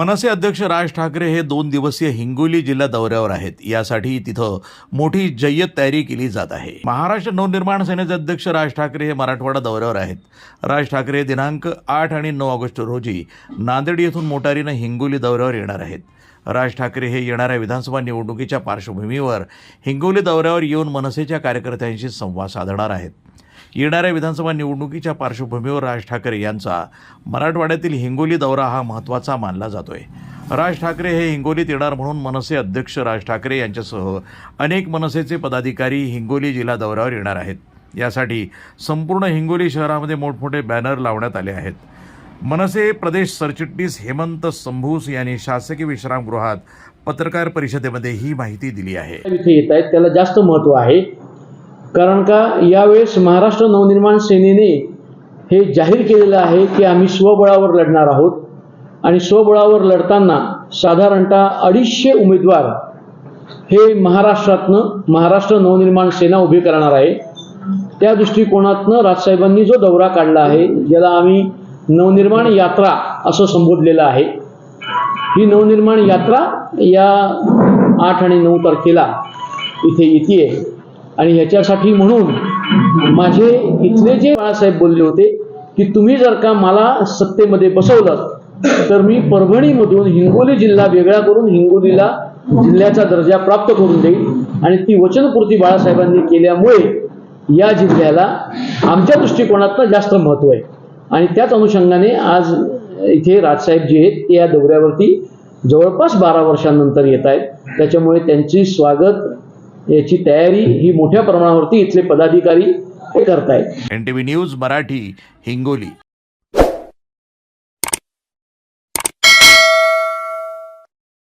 मनसे अध्यक्ष राज ठाकरे हे दोन दिवसीय हिंगोली जिल्हा दौऱ्यावर आहेत. यासाठी तिथं मोठी जय्यत तयारी केली जात आहे. महाराष्ट्र नवनिर्माण सेनेचे अध्यक्ष राज ठाकरे हे मराठवाडा दौऱ्यावर आहेत. राज ठाकरे दिनांक आठ आणि नऊ ऑगस्ट रोजी नांदेड येथून मोटारीनं हिंगोली दौऱ्यावर येणार आहेत. राज ठाकरे हे येणाऱ्या विधानसभा निवडणुकीच्या पार्श्वभूमीवर हिंगोली दौऱ्यावर येऊन मनसेच्या कार्यकर्त्यांशी संवाद साधणार आहेत. येणाऱ्या विधानसभा निवडणुकीच्या पार्श्वभूमीवर राज ठाकरे यांचा मराठवाड्यातील हिंगोली दौरा हा महत्त्वाचा मानला जातोय. राज ठाकरे हे हिंगोलीत येणार म्हणून मनसे अध्यक्ष राज ठाकरे यांच्यासह अनेक मनसेचे पदाधिकारी हिंगोली जिल्हा दौऱ्यावर येणार आहेत. यासाठी संपूर्ण हिंगोली शहरामध्ये मोठमोठे बॅनर लावण्यात आले आहेत. मनसे प्रदेश सरचिटणीस हेमंत संभूस यांनी शासकीय विश्रामगृहात पत्रकार परिषदेमध्ये ही माहिती दिली आहे. इथे येत आहेत. त्याला जास्त महत्त्व आहे. कारण का यावेळेस महाराष्ट्र नवनिर्माण सेनेने हे जाहीर केलेलं आहे की आम्ही स्वबळावर लढणार आहोत. आणि स्वबळावर लढताना साधारणतः अडीचशे उमेदवार हे महाराष्ट्रातनं महाराष्ट्र नवनिर्माण सेना उभी करणार आहे. त्या दृष्टिकोनातनं राजसाहेबांनी जो दौरा काढला आहे ज्याला आम्ही नवनिर्माण यात्रा असं संबोधलेलं आहे. ही नवनिर्माण यात्रा या आठ आणि नऊ तारखेला इथे येते आणि ह्याच्यासाठी म्हणून माझे इथले जे बाळासाहेब बोलले होते की तुम्ही जर का मला सत्तेमध्ये बसवलं तर मी परभणीमधून हिंगोली जिल्हा वेगळा करून हिंगोलीला जिल्ह्याचा दर्जा प्राप्त करून देईल आणि ती वचनपूर्ती बाळासाहेबांनी केल्यामुळे या जिल्ह्याला आमच्या दृष्टिकोनातनं जास्त महत्त्व आहे. आणि त्याच अनुषंगाने आज इथे राजसाहेब जे आहेत ते या दौऱ्यावरती जवळपास बारा वर्षांनंतर येत आहेत. त्याच्यामुळे त्यांची स्वागत याची तयारी ही मोठ्या प्रमाणावरती इथले पदाधिकारी हे करतायत. N T V news Marathi Hingoli.